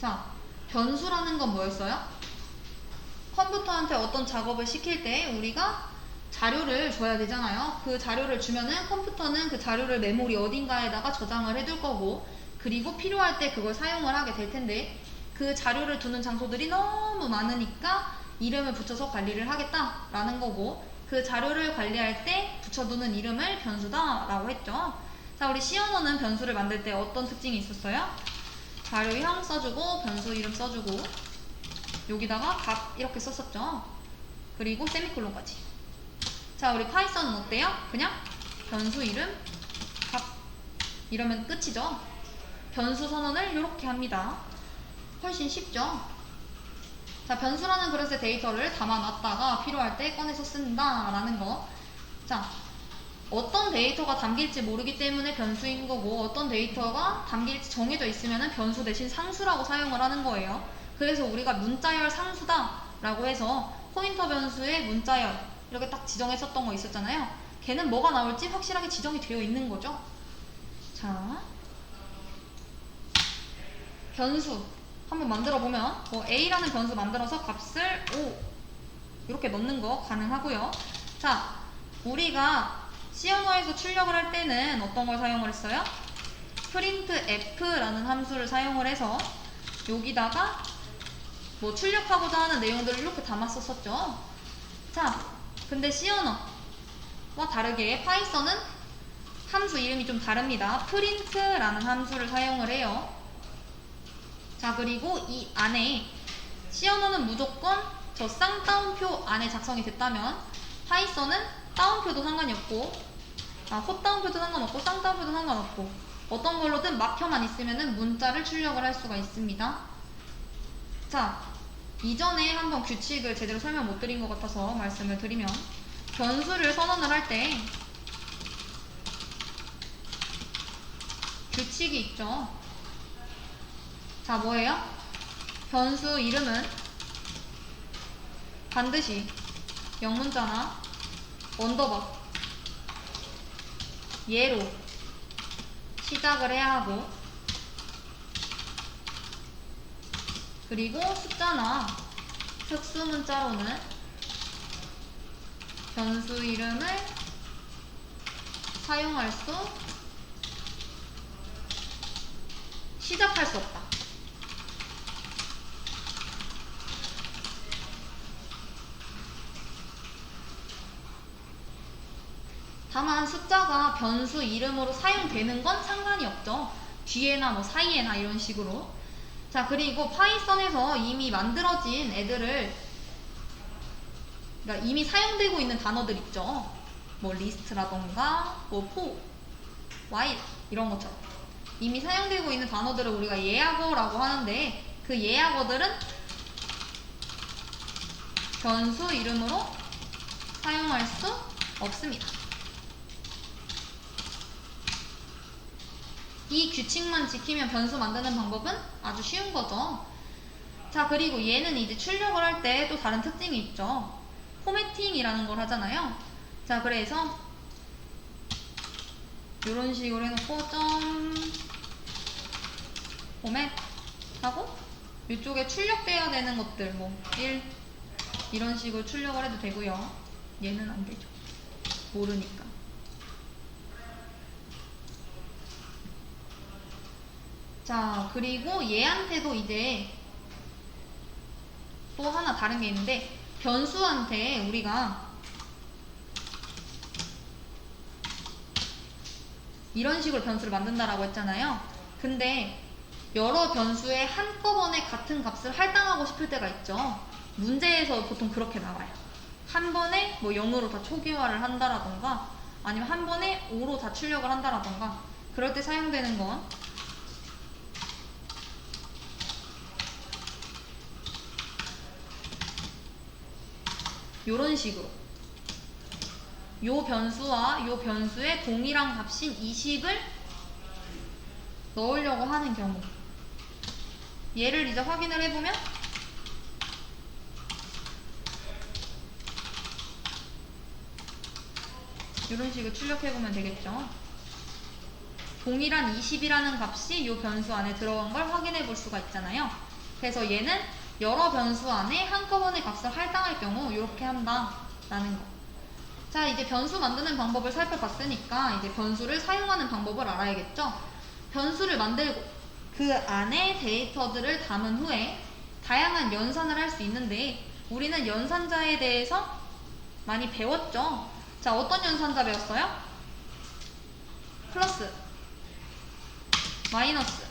자, 변수라는 건 뭐였어요? 컴퓨터한테 어떤 작업을 시킬 때 우리가 자료를 줘야 되잖아요. 그 자료를 주면은 컴퓨터는 그 자료를 메모리 어딘가에다가 저장을 해둘 거고 그리고 필요할 때 그걸 사용을 하게 될 텐데 그 자료를 두는 장소들이 너무 많으니까 이름을 붙여서 관리를 하겠다라는 거고 그 자료를 관리할 때 붙여두는 이름을 변수다라고 했죠. 자, 우리 C 언어는 변수를 만들 때 어떤 특징이 있었어요? 자료형 써주고 변수 이름 써주고 여기다가 값 이렇게 썼었죠. 그리고 세미콜론까지. 자, 우리 파이썬은 어때요? 그냥 변수 이름 값 이러면 끝이죠. 변수 선언을 이렇게 합니다. 훨씬 쉽죠. 자, 변수라는 그릇에 데이터를 담아놨다가 필요할 때 꺼내서 쓴다라는 거. 자, 어떤 데이터가 담길지 모르기 때문에 변수인 거고 어떤 데이터가 담길지 정해져 있으면 변수 대신 상수라고 사용을 하는 거예요. 그래서 우리가 문자열 상수다 라고 해서 포인터 변수의 문자열 이렇게 딱 지정했었던 거 있었잖아요. 걔는 뭐가 나올지 확실하게 지정이 되어 있는 거죠. 자, 변수 한번 만들어 보면 뭐 a라는 변수 만들어서 값을 5 이렇게 넣는 거 가능하고요. 자, 우리가 C 언어에서 출력을 할 때는 어떤 걸 사용을 했어요? printf라는 함수를 사용을 해서 여기다가 뭐 출력하고자 하는 내용들을 이렇게 담았었었죠. 자, 근데 C 언어와 다르게 파이썬은 함수 이름이 좀 다릅니다. print라는 함수를 사용을 해요. 자, 그리고 이 안에 C 언어는 무조건 저 쌍따옴표 안에 작성이 됐다면 파이썬은 따옴표도 상관이 없고 아, 헛따옴표도 상관없고 쌍따옴표도 상관없고 어떤 걸로든 막혀만 있으면 문자를 출력을 할 수가 있습니다. 자, 이전에 한번 규칙을 제대로 설명 못 드린 것 같아서 말씀을 드리면 변수를 선언을 할 때 규칙이 있죠. 자, 뭐예요? 변수 이름은 반드시 영문자나 언더바 예로. 시작을 해야 하고. 그리고 숫자나 특수 문자로는 변수 이름을 사용할 수 시작할 수 없다. 다만 숫자가 변수 이름으로 사용되는 건 상관이 없죠. 뒤에나 뭐 사이에나 이런 식으로. 자, 그리고 파이썬에서 이미 만들어진 애들을 그러니까 이미 사용되고 있는 단어들 있죠. 뭐 리스트라던가 뭐 포, while 이런 것처럼 이미 사용되고 있는 단어들을 우리가 예약어라고 하는데 그 예약어들은 변수 이름으로 사용할 수 없습니다. 이 규칙만 지키면 변수 만드는 방법은 아주 쉬운 거죠. 자, 그리고 얘는 이제 출력을 할 때 또 다른 특징이 있죠. 포매팅이라는 걸 하잖아요. 자, 그래서 이런 식으로 해놓고 점 포맷 하고 이쪽에 출력돼야 되는 것들 뭐 1 이런 식으로 출력을 해도 되고요. 얘는 안 되죠. 모르니까. 자, 그리고 얘한테도 이제 또 하나 다른 게 있는데 변수한테 우리가 이런 식으로 변수를 만든다라고 했잖아요. 근데 여러 변수에 한꺼번에 같은 값을 할당하고 싶을 때가 있죠. 문제에서 보통 그렇게 나와요. 한 번에 뭐 0으로 다 초기화를 한다라던가 아니면 한 번에 5로 다 출력을 한다라던가 그럴 때 사용되는 건 요런 식으로. 요 변수와 요 변수의 동일한 값인 20을 넣으려고 하는 경우. 얘를 이제 확인을 해보면 이런 식으로 출력해보면 되겠죠? 동일한 20이라는 값이 이 변수 안에 들어간 걸 확인해 볼 수가 있잖아요. 그래서 얘는 여러 변수 안에 한꺼번에 값을 할당할 경우 이렇게 한다라는 거. 자, 이제 변수 만드는 방법을 살펴봤으니까 이제 변수를 사용하는 방법을 알아야겠죠? 변수를 만들고 그 안에 데이터들을 담은 후에 다양한 연산을 할 수 있는데 우리는 연산자에 대해서 많이 배웠죠? 자, 어떤 연산자 배웠어요? 플러스, 마이너스,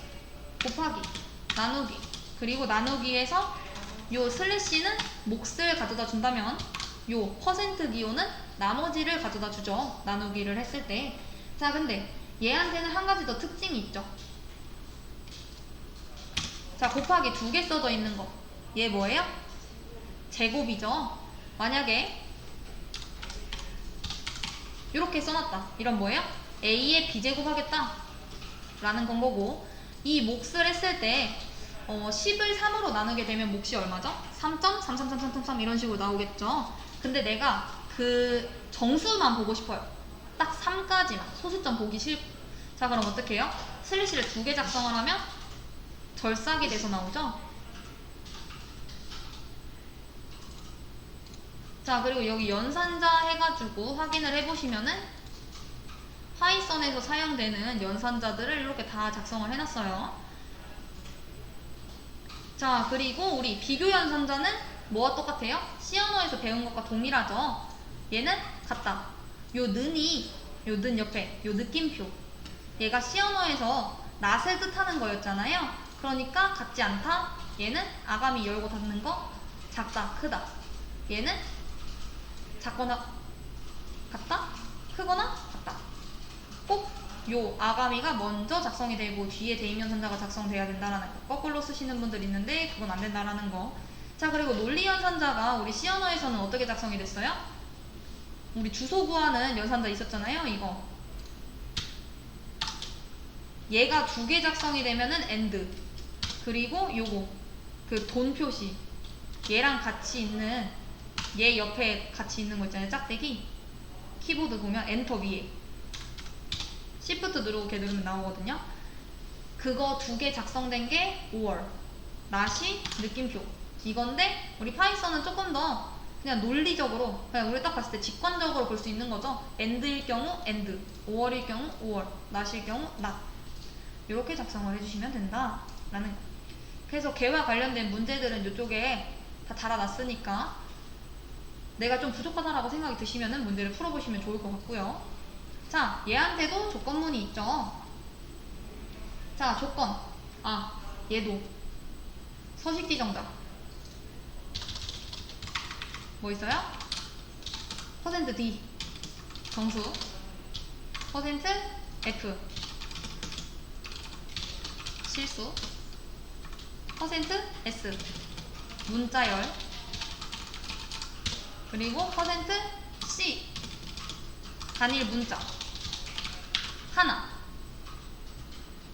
곱하기, 나누기, 그리고 나누기에서 요 슬래시는 몫을 가져다 준다면 요 퍼센트 기호는 나머지를 가져다 주죠. 나누기를 했을 때. 자, 근데 얘한테는 한 가지 더 특징이 있죠. 자, 곱하기 두 개 써져 있는 거. 얘 뭐예요? 제곱이죠. 만약에 이렇게 써놨다. 이런 뭐예요? A의 B제곱 하겠다. 라는 건 거고 이 몫을 했을 때 어, 10을 3으로 나누게 되면 몫이 얼마죠? 3.33333 이런 식으로 나오겠죠. 근데 내가 그 정수만 보고 싶어요. 딱 3까지만 소수점 보기 싫. 자 그럼 어떻게 해요? 슬래시를 두 개 작성을 하면 절삭이 돼서 나오죠. 자 그리고 여기 연산자 해가지고 확인을 해보시면은 파이썬에서 사용되는 연산자들을 이렇게 다 작성을 해놨어요. 자 그리고 우리 비교 연산자는 뭐와 똑같아요? 언어에서 배운 것과 동일하죠. 얘는 같다. 요 는이 요 는 옆에 요 느낌표 얘가 언어에서 낫을 뜻하는 거였잖아요. 그러니까 같지 않다. 얘는 아가미 열고 닫는 거 작다 크다. 얘는 작거나 같다 크거나 같다. 꼭 요 아가미가 먼저 작성이 되고 뒤에 대입연산자가 작성돼야 된다라는 거. 거꾸로 쓰시는 분들 있는데 그건 안 된다라는 거. 자 그리고 논리연산자가 우리 C 언어에서는 어떻게 작성이 됐어요? 우리 주소 구하는 연산자 있었잖아요. 이거. 얘가 두 개 작성이 되면은 end. 그리고 요거 그 돈 표시. 얘랑 같이 있는 얘 옆에 같이 있는 거 있잖아요. 짝대기. 키보드 보면 엔터 위에. 시프트 누르고 이렇게 누르면 나오거든요. 그거 두 개 작성된 게 5월. 나시 느낌표. 이건데 우리 파이썬은 조금 더 그냥 논리적으로 그냥 우리 딱 봤을 때 직관적으로 볼 수 있는 거죠. end일 경우 end, 5월일 경우 5월, not일 경우 not. 이렇게 작성을 해주시면 된다라는 거. 그래서 개와 관련된 문제들은 이쪽에 다 달아놨으니까 내가 좀 부족하다라고 생각이 드시면은 문제를 풀어보시면 좋을 것 같고요. 자, 얘한테도 조건문이 있죠. 자, 조건. 아, 얘도. 서식지 정답. 뭐 있어요? 퍼센트 D. 정수. 퍼센트 F. 실수. 퍼센트 S. 문자열. 그리고 퍼센트 C. 단일 문자. 하나.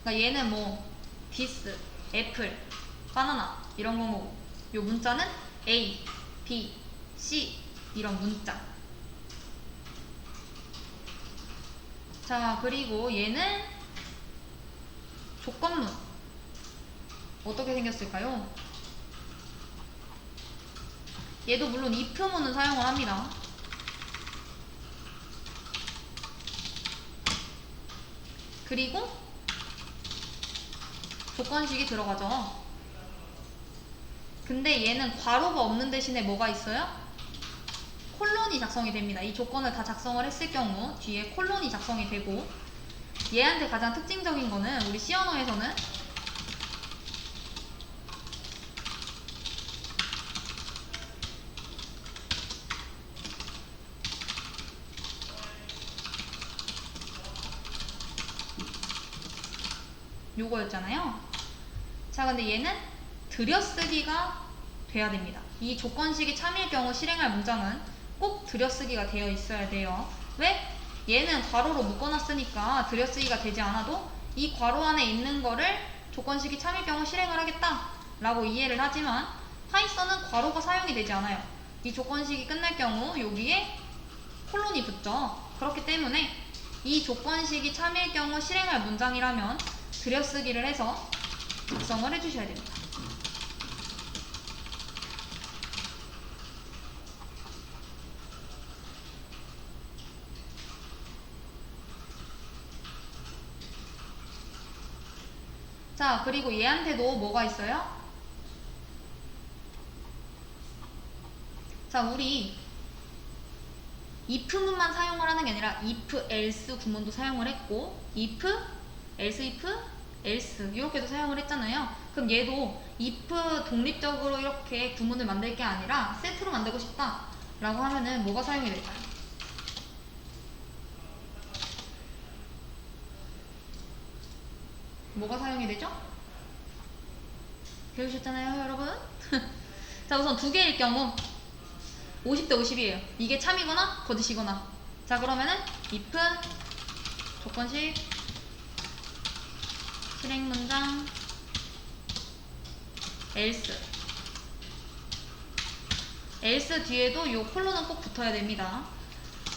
그러니까 얘는 뭐 디스, 애플, 바나나 이런 거고 요 문자는 A, B, C 이런 문자. 자 그리고 얘는 조건문 어떻게 생겼을까요? 얘도 물론 if문은 사용을 합니다. 그리고 조건식이 들어가죠. 근데 얘는 괄호가 없는 대신에 뭐가 있어요? 콜론이 작성이 됩니다. 이 조건을 다 작성을 했을 경우 뒤에 콜론이 작성이 되고 얘한테 가장 특징적인 거는 우리 C 언어에서는 요거였잖아요. 자, 근데 얘는 들여쓰기가 돼야 됩니다. 이 조건식이 참일 경우 실행할 문장은 꼭 들여쓰기가 되어 있어야 돼요. 왜? 얘는 괄호로 묶어놨으니까 들여쓰기가 되지 않아도 이 괄호 안에 있는 거를 조건식이 참일 경우 실행을 하겠다 라고 이해를 하지만 파이썬은 괄호가 사용이 되지 않아요. 이 조건식이 끝날 경우 여기에 콜론이 붙죠. 그렇기 때문에 이 조건식이 참일 경우 실행할 문장이라면 들여쓰기를 해서 작성을 해주셔야 됩니다. 자, 그리고 얘한테도 뭐가 있어요? 자, 우리 if문만 사용을 하는 게 아니라 if, else 구문도 사용을 했고 if, else if, else 이렇게도 사용을 했잖아요. 그럼 얘도 if 독립적으로 이렇게 구문을 만들 게 아니라 세트로 만들고 싶다 라고 하면은 뭐가 사용이 될까요? 뭐가 사용이 되죠? 배우셨잖아요, 여러분? 자, 우선 두 개일 경우 50대 50이에요. 이게 참이거나 거짓이거나. 자, 그러면은 if 조건식 실행 문장 else else 뒤에도 요 콜론은 꼭 붙어야 됩니다.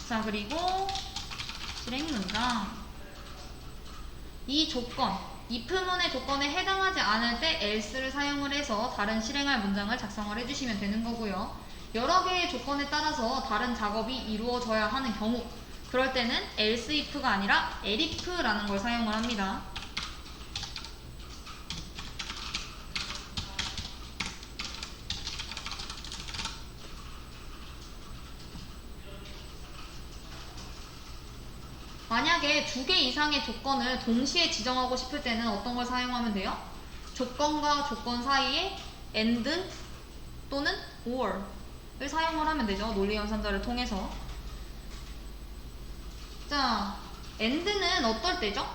자, 그리고 실행 문장 이 조건 if문의 조건에 해당하지 않을 때 else를 사용을 해서 다른 실행할 문장을 작성을 해주시면 되는 거고요. 여러 개의 조건에 따라서 다른 작업이 이루어져야 하는 경우 그럴 때는 else if가 아니라 elif라는 걸 사용을 합니다. 만약에 두 개 이상의 조건을 동시에 지정하고 싶을 때는 어떤 걸 사용하면 돼요? 조건과 조건 사이에 and 또는 or을 사용을 하면 되죠. 논리 연산자를 통해서. 자, and는 어떨 때죠?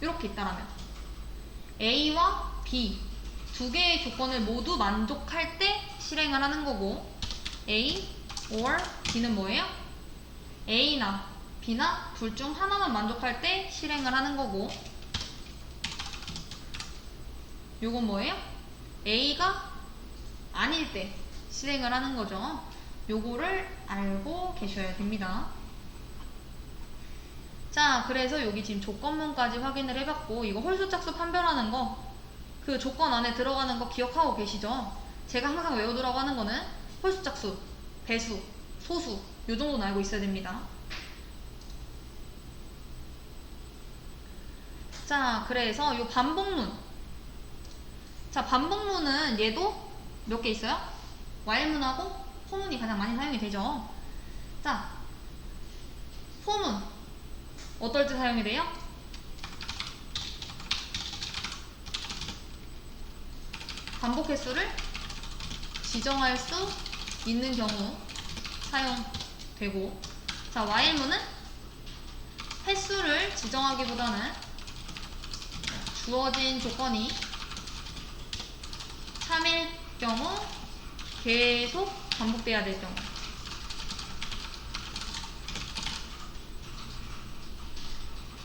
이렇게 있다라면 A와 B 두 개의 조건을 모두 만족할 때 실행을 하는 거고 A or B는 뭐예요? A나 B나 둘 중 하나만 만족할 때 실행을 하는 거고 요건 뭐예요? A가 아닐 때 실행을 하는 거죠. 요거를 알고 계셔야 됩니다. 자, 그래서 여기 지금 조건문까지 확인을 해봤고 이거 홀수짝수 판별하는 거 그 조건 안에 들어가는 거 기억하고 계시죠? 제가 항상 외우더라고 하는 거는 홀수짝수, 배수, 소수 요 정도는 알고 있어야 됩니다. 자, 그래서 요 반복문 자, 반복문은 얘도 몇 개 있어요? while문하고 포문이 가장 많이 사용이 되죠. 자, 포문 어떨 때 사용이 돼요? 반복 횟수를 지정할 수 있는 경우 사용되고. 자 while문은 횟수를 지정하기보다는 주어진 조건이 참일 경우 계속 반복돼야 될 경우.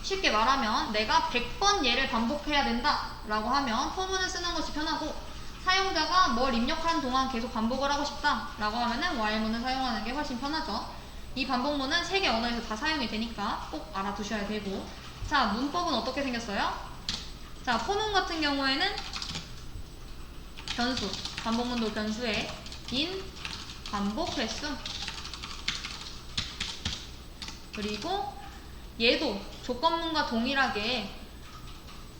쉽게 말하면 내가 100번 얘를 반복해야 된다 라고 하면 포문을 쓰는 것이 편하고 사용자가 뭘 입력하는 동안 계속 반복을 하고 싶다 라고 하면은 while문을 사용하는 게 훨씬 편하죠. 이 반복문은 세 개 언어에서 다 사용이 되니까 꼭 알아두셔야 되고. 자 문법은 어떻게 생겼어요? 자 포문 같은 경우에는 변수 반복문도 변수에 in 반복 횟수. 그리고 얘도 조건문과 동일하게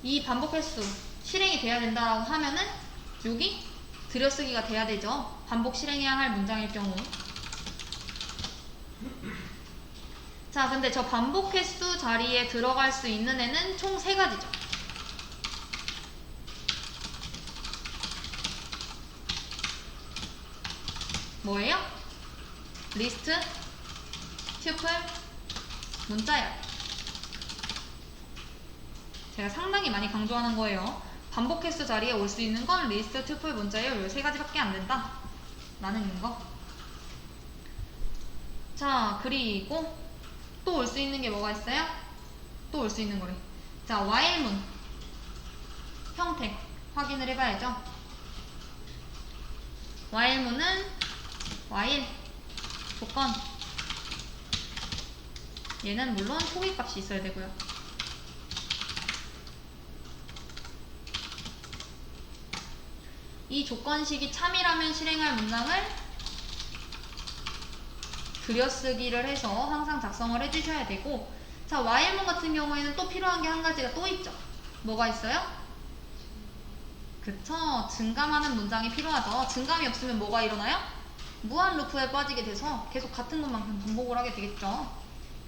이 반복 횟수 실행이 돼야 된다고 하면은 여기 들여쓰기가 돼야 되죠. 반복 실행해야 할 문장일 경우. 자, 근데 저 반복 횟수 자리에 들어갈 수 있는 애는 총세 가지죠. 뭐예요? 리스트, 튜플, 문자열. 제가 상당히 많이 강조하는 거예요. 반복 횟수 자리에 올 수 있는 건 리스트, 튜플, 문자열 이세 가지밖에 안 된다. 라는 거. 자, 그리고 또 올 수 있는 게 뭐가 있어요? 또 올 수 있는 거래. 자, while문 형태 확인을 해봐야죠. while문은 while 조건 얘는 물론 초기값이 있어야 되고요. 이 조건식이 참이라면 실행할 문장을 들여쓰기를 해서 항상 작성을 해주셔야 되고 자 while문 같은 경우에는 또 필요한 게 한 가지가 또 있죠. 뭐가 있어요? 그쵸 증감하는 문장이 필요하죠. 증감이 없으면 뭐가 일어나요? 무한 루프에 빠지게 돼서 계속 같은 것만 반복을 하게 되겠죠.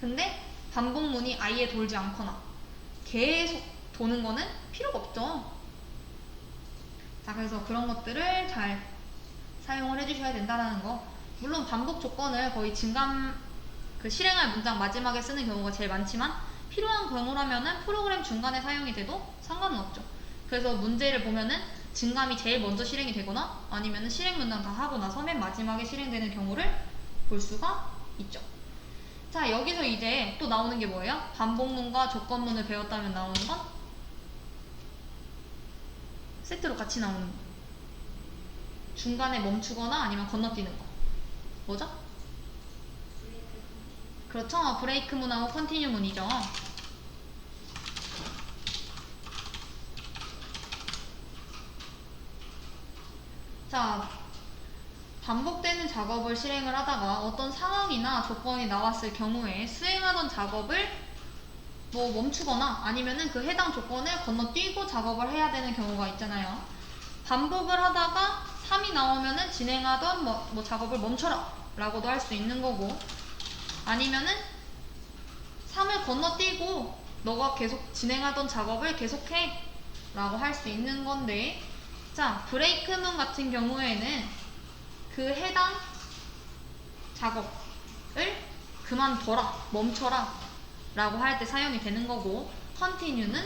근데 반복문이 아예 돌지 않거나 계속 도는 거는 필요가 없죠. 자, 그래서 그런 것들을 잘 사용을 해주셔야 된다는 거. 물론 반복 조건을 거의 증감 그 실행할 문장 마지막에 쓰는 경우가 제일 많지만 필요한 경우라면은 프로그램 중간에 사용이 돼도 상관은 없죠. 그래서 문제를 보면은 증감이 제일 먼저 실행이 되거나 아니면은 실행 문장 다 하고 나서 맨 마지막에 실행되는 경우를 볼 수가 있죠. 자, 여기서 이제 또 나오는 게 뭐예요? 반복문과 조건문을 배웠다면 나오는 건 세트로 같이 나오는 거. 중간에 멈추거나 아니면 건너뛰는 거. 뭐죠? 그렇죠. 브레이크 문하고 컨티뉴 문이죠. 자, 반복되는 작업을 실행을 하다가 어떤 상황이나 조건이 나왔을 경우에 수행하던 작업을 뭐 멈추거나 아니면은 그 해당 조건을 건너뛰고 작업을 해야 되는 경우가 있잖아요. 반복을 하다가 3이 나오면은 진행하던 뭐, 뭐 작업을 멈춰라 라고도 할 수 있는 거고 아니면은 3을 건너뛰고 너가 계속 진행하던 작업을 계속해 라고 할 수 있는 건데 자 브레이크문 같은 경우에는 그 해당 작업을 그만둬라 멈춰라 라고 할 때 사용이 되는 거고 continue는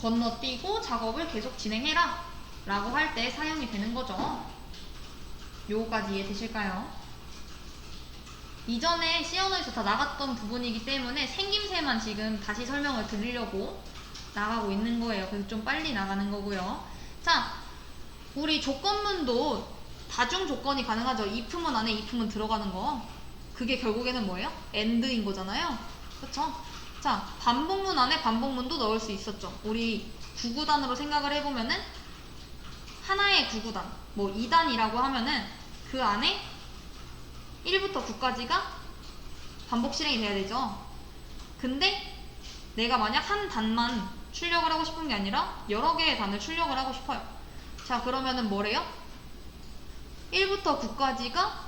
건너뛰고 작업을 계속 진행해라 라고 할 때 사용이 되는 거죠 요거까지 이해되실까요? 이전에 언어에서 다 나갔던 부분이기 때문에 생김새만 지금 다시 설명을 드리려고 나가고 있는 거예요. 그래서 좀 빨리 나가는 거고요. 자, 우리 조건문도 다중 조건이 가능하죠. if문 안에 if문 들어가는 거. 그게 결국에는 뭐예요? and인 거잖아요. 그쵸? 자, 반복문 안에 반복문도 넣을 수 있었죠. 우리 구구단으로 생각을 해보면은 하나의 구구단, 뭐 2단이라고 하면은 그 안에 1부터 9까지가 반복 실행이 돼야 되죠. 근데 내가 만약 한 단만 출력을 하고 싶은 게 아니라 여러 개의 단을 출력을 하고 싶어요. 자, 그러면은 뭐래요? 1부터 9까지가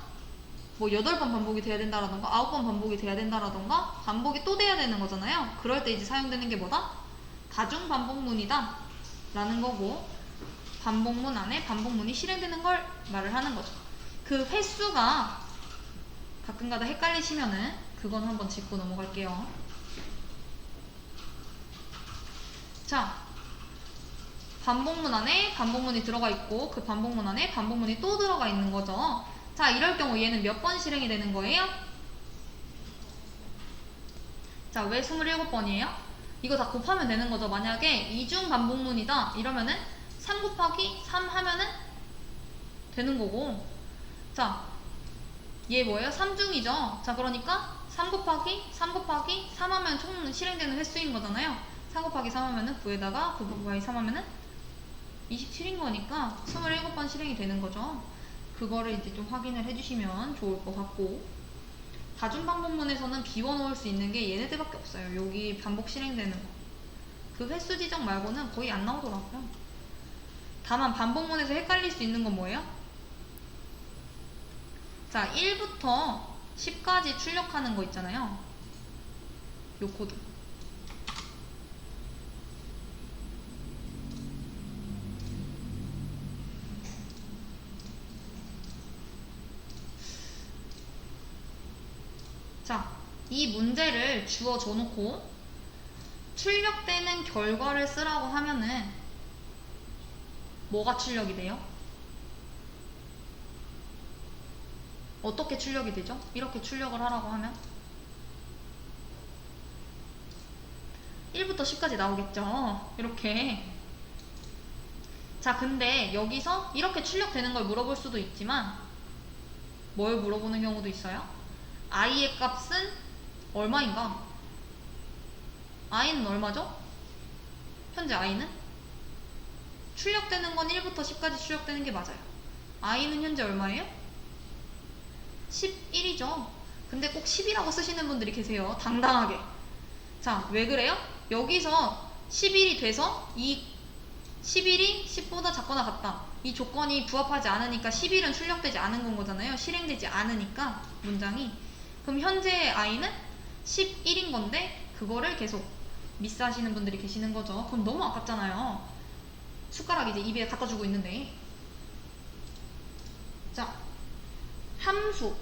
뭐 8번 반복이 돼야 된다라던가 9번 반복이 돼야 된다라던가 반복이 또 돼야 되는 거잖아요. 그럴 때 이제 사용되는 게 뭐다? 다중 반복문이다 라는 거고 반복문 안에 반복문이 실행되는 걸 말을 하는 거죠. 그 횟수가 가끔가다 헷갈리시면은 그건 한번 짚고 넘어갈게요. 자, 반복문 안에 반복문이 들어가 있고 그 반복문 안에 반복문이 또 들어가 있는 거죠. 자, 이럴 경우 얘는 몇 번 실행이 되는 거예요? 자, 왜 27번이에요? 이거 다 곱하면 되는 거죠. 만약에 이중 반복문이다 이러면은 3 곱하기 3 하면은 되는 거고 자, 얘 뭐예요? 3중이죠? 자, 그러니까 3 곱하기 3 곱하기 3 하면 총 실행되는 횟수인 거잖아요. 3 곱하기 3 하면은 9에다가 9 곱하기 3 하면은 27인 거니까 27번 실행이 되는 거죠. 그거를 이제 좀 확인을 해주시면 좋을 것 같고 다중 반복문에서는 비워놓을 수 있는 게 얘네들밖에 없어요. 여기 반복 실행되는 거. 그 횟수 지정 말고는 거의 안 나오더라고요. 다만 반복문에서 헷갈릴 수 있는 건 뭐예요? 자, 1부터 10까지 출력하는 거 있잖아요. 요 코드. 자, 이 문제를 주어 줘놓고 출력되는 결과를 쓰라고 하면은 뭐가 출력이 돼요? 어떻게 출력이 되죠? 이렇게 출력을 하라고 하면 1부터 10까지 나오겠죠. 이렇게. 자, 근데 여기서 이렇게 출력되는 걸 물어볼 수도 있지만 뭘 물어보는 경우도 있어요? i의 값은 얼마인가? i는 얼마죠? 현재 i는? 출력되는 건 1부터 10까지 출력되는 게 맞아요. i는 현재 얼마예요? 11이죠. 근데 꼭 10이라고 쓰시는 분들이 계세요. 당당하게. 자, 왜 그래요? 여기서 11이 돼서 이 11이 10보다 작거나 같다. 이 조건이 부합하지 않으니까 11은 출력되지 않은 건 거잖아요. 실행되지 않으니까 문장이. 그럼 현재 i는 11인 건데 그거를 계속 미스하시는 분들이 계시는 거죠. 그럼 너무 아깝잖아요. 숟가락 이제 입에 갖다 주고 있는데. 자, 함수.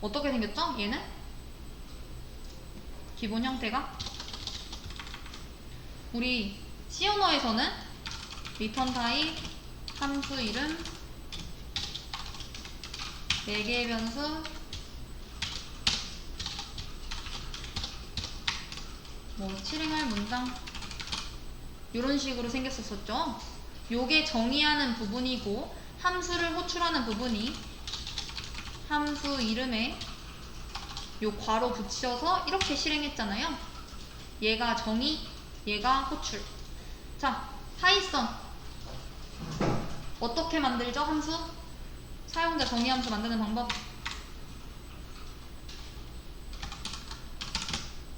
어떻게 생겼죠? 얘는? 기본 형태가? 우리 C 언어에서는 리턴 타입, 함수 이름, 4개의 변수, 뭐 실행할 문장 이런 식으로 생겼었었죠. 요게 정의하는 부분이고 함수를 호출하는 부분이 함수 이름에 요 괄호 붙여서 이렇게 실행했잖아요. 얘가 정의, 얘가 호출. 자, 파이썬 어떻게 만들죠? 함수? 사용자 정의 함수 만드는 방법.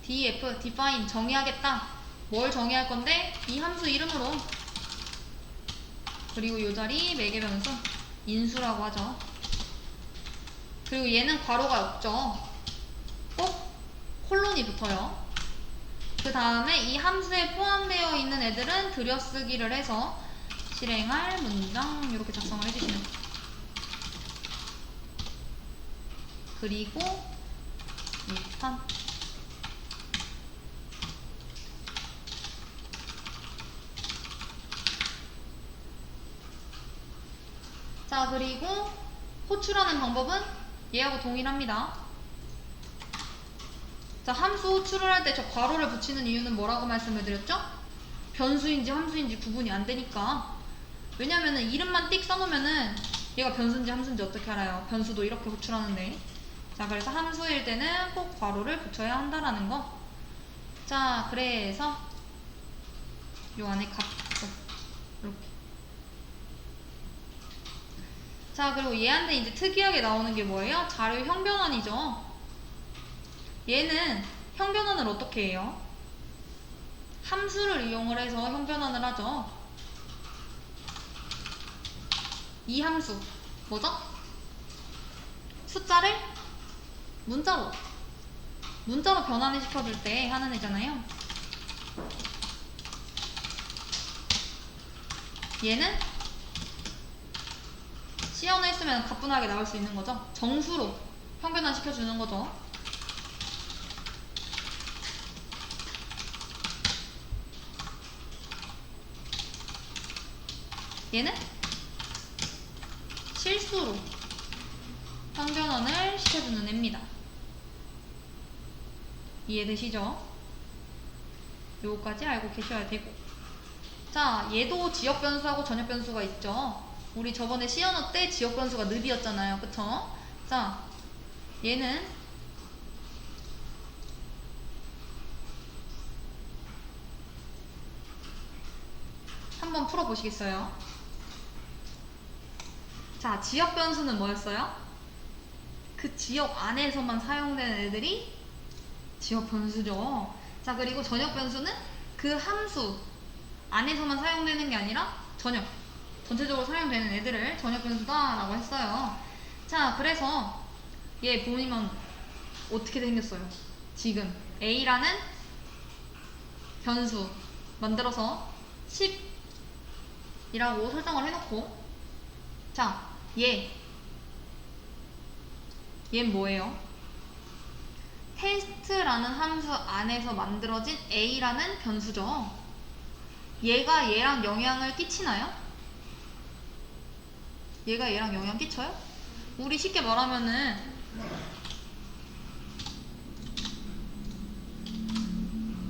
Def, define 정의하겠다. 뭘 정의할 건데? 이 함수 이름으로. 그리고 요 자리 매개 변수 인수라고 하죠. 그리고 얘는 괄호가 없죠. 꼭 콜론이 붙어요. 그 다음에 이 함수에 포함되어 있는 애들은 들여쓰기를 해서 실행할 문장 이렇게 작성을 해주시면 돼요. 그리고 리턴 자 그리고 호출하는 방법은 얘하고 동일합니다. 자 함수 호출을 할 때 저 괄호를 붙이는 이유는 뭐라고 말씀을 드렸죠? 변수인지 함수인지 구분이 안 되니까 왜냐면은 이름만 띡 써놓으면은 얘가 변수인지 함수인지 어떻게 알아요? 변수도 이렇게 호출하는데 자 그래서 함수일 때는 꼭 괄호를 붙여야 한다라는 거. 자 그래서 요 안에 값 이렇게 자 그리고 얘한테 이제 특이하게 나오는 게 뭐예요? 자료 형변환이죠. 얘는 형변환을 어떻게 해요? 함수를 이용을 해서 형변환을 하죠. 이 함수 뭐죠? 숫자를 문자로 문자로 변환을 시켜줄 때 하는 애잖아요. 얘는 시연을 했으면 가뿐하게 나올 수 있는 거죠. 정수로 형변환 시켜주는 거죠. 얘는 실수로 형변환을 시켜주는 애입니다. 이해되시죠? 요거까지 알고 계셔야 되고 자 얘도 지역 변수하고 전역 변수가 있죠. 우리 저번에 시연어 때 지역 변수가 늪이었잖아요. 그쵸? 자 얘는 한번 풀어보시겠어요? 자, 지역 변수는 뭐였어요? 그 지역 안에서만 사용되는 애들이 지역 변수죠. 자, 그리고 전역 변수는 그 함수 안에서만 사용되는 게 아니라 전역, 전체적으로 사용되는 애들을 전역 변수다라고 했어요. 자, 그래서 얘 보면 어떻게 생겼어요? 지금 A라는 변수 만들어서 10이라고 설정을 해놓고 자, 얘. 얘는 뭐예요? 테스트라는 함수 안에서 만들어진 A라는 변수죠. 얘가 얘랑 영향을 끼치나요? 얘가 얘랑 영향 끼쳐요? 우리 쉽게 말하면은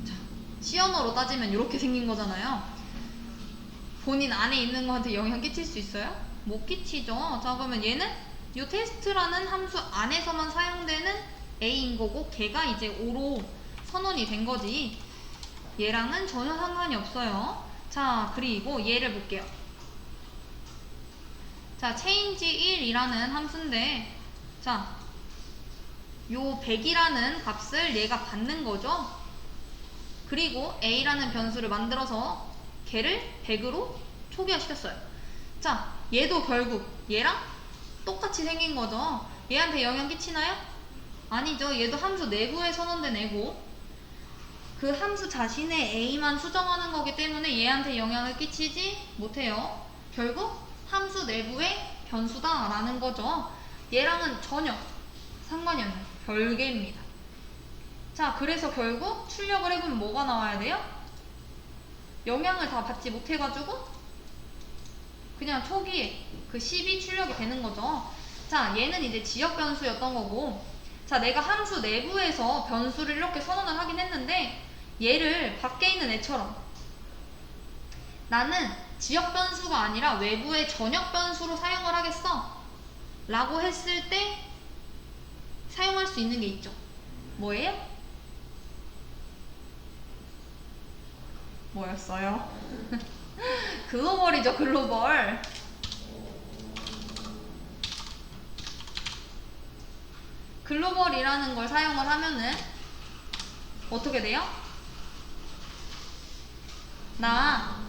자, 시언어로 따지면 이렇게 생긴 거잖아요. 본인 안에 있는 거한테 영향 끼칠 수 있어요? 못 끼치죠. 자 그러면 얘는 이 테스트라는 함수 안에서만 사용되는 A인 거고 걔가 이제 O로 선언이 된 거지 얘랑은 전혀 상관이 없어요 자 그리고 얘를 볼게요 자 change 1이라는 함수인데 자 요 100이라는 값을 얘가 받는 거죠? 그리고 A라는 변수를 만들어서 걔를 100으로 초기화시켰어요. 자 얘도 결국 얘랑 똑같이 생긴 거죠? 얘한테 영향 끼치나요? 아니죠. 얘도 함수 내부에 선언된 애고 그 함수 자신의 A만 수정하는 거기 때문에 얘한테 영향을 끼치지 못해요. 결국 함수 내부의 변수다 라는 거죠 얘랑은 전혀 상관이 없는 별개입니다 자 그래서 결국 출력을 해보면 뭐가 나와야 돼요? 영향을 다 받지 못해가지고 그냥 초기에 그 10이 출력이 되는 거죠. 자, 얘는 이제 지역 변수였던 거고, 자, 내가 함수 내부에서 변수를 이렇게 선언을 하긴 했는데, 얘를 밖에 있는 애처럼 나는 지역 변수가 아니라 외부의 전역 변수로 사용을 하겠어. 라고 했을 때 사용할 수 있는 게 있죠. 뭐예요? 뭐였어요? 글로벌이죠, 글로벌. 글로벌이라는 걸 사용을 하면은 어떻게 돼요? 나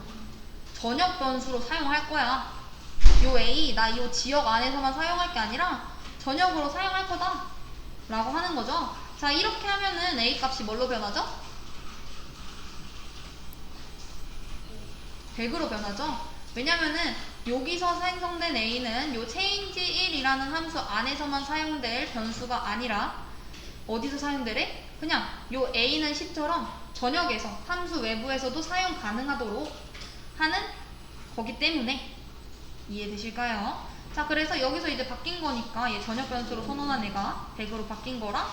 전역 변수로 사용할 거야. 요 A, 나요 지역 안에서만 사용할 게 아니라 전역으로 사용할 거다. 라고 하는 거죠. 자, 이렇게 하면은 A 값이 뭘로 변하죠? 100으로 변하죠. 왜냐면은 여기서 생성된 A는 요 change 1이라는 함수 안에서만 사용될 변수가 아니라 어디서 사용되래? 그냥 요 A는 10처럼 전역에서 함수 외부에서도 사용 가능하도록 하는 거기 때문에 이해되실까요? 자 그래서 여기서 이제 바뀐 거니까 얘 전역 변수로 선언한 애가 100으로 바뀐 거라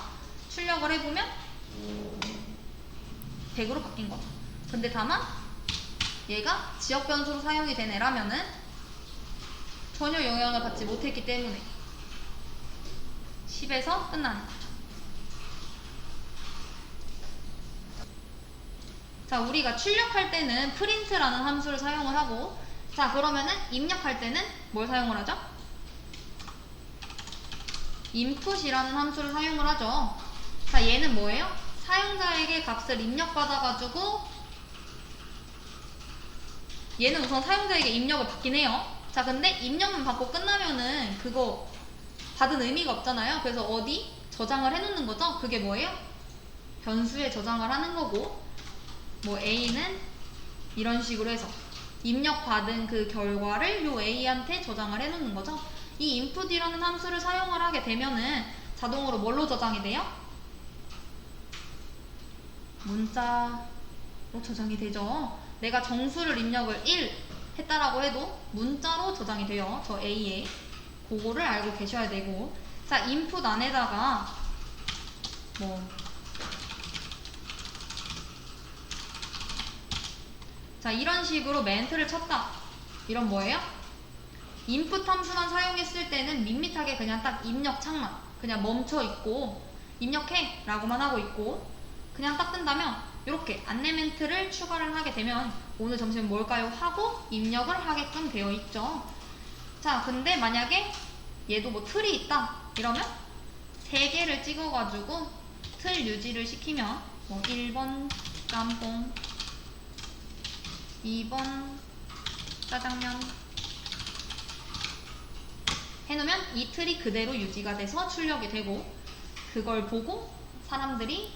출력을 해보면 100으로 바뀐 거죠. 근데 다만 얘가 지역 변수로 사용이 된 애라면은 전혀 영향을 받지 못했기 때문에 10에서 끝나는 거죠. 자, 우리가 출력할 때는 print라는 함수를 사용을 하고 자, 그러면은 입력할 때는 뭘 사용을 하죠? input이라는 함수를 사용을 하죠. 자, 얘는 뭐예요? 사용자에게 값을 입력받아가지고 얘는 우선 사용자에게 입력을 받긴 해요. 자, 근데 입력만 받고 끝나면은 그거 받은 의미가 없잖아요. 그래서 어디 저장을 해놓는 거죠? 그게 뭐예요? 변수에 저장을 하는 거고, 뭐 A는 이런 식으로 해서 입력받은 그 결과를 요 A한테 저장을 해놓는 거죠. 이 input이라는 함수를 사용을 하게 되면은 자동으로 뭘로 저장이 돼요? 문자로 저장이 되죠. 내가 정수를 입력을 1 했다라고 해도 문자로 저장이 돼요. 저 A에. 그거를 알고 계셔야 되고. 자, input 안에다가 뭐 자, 이런 식으로 멘트를 쳤다. 이런 뭐예요? input 함수만 사용했을 때는 밋밋하게 그냥 딱 입력 창만 그냥 멈춰 있고 입력해 라고만 하고 있고 그냥 딱 뜬다면 이렇게 안내 멘트를 추가를 하게 되면 오늘 점심 뭘까요? 하고 입력을 하게끔 되어 있죠. 자, 근데 만약에 얘도 뭐 틀이 있다 이러면 세 개를 찍어가지고 틀 유지를 시키면 뭐 1번 짬뽕 2번 짜장면 해놓으면 이 틀이 그대로 유지가 돼서 출력이 되고 그걸 보고 사람들이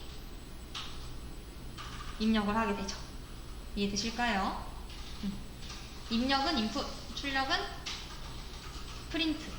입력을 하게 되죠. 이해되실까요? 음. 입력은 인풋, 출력은 프린트.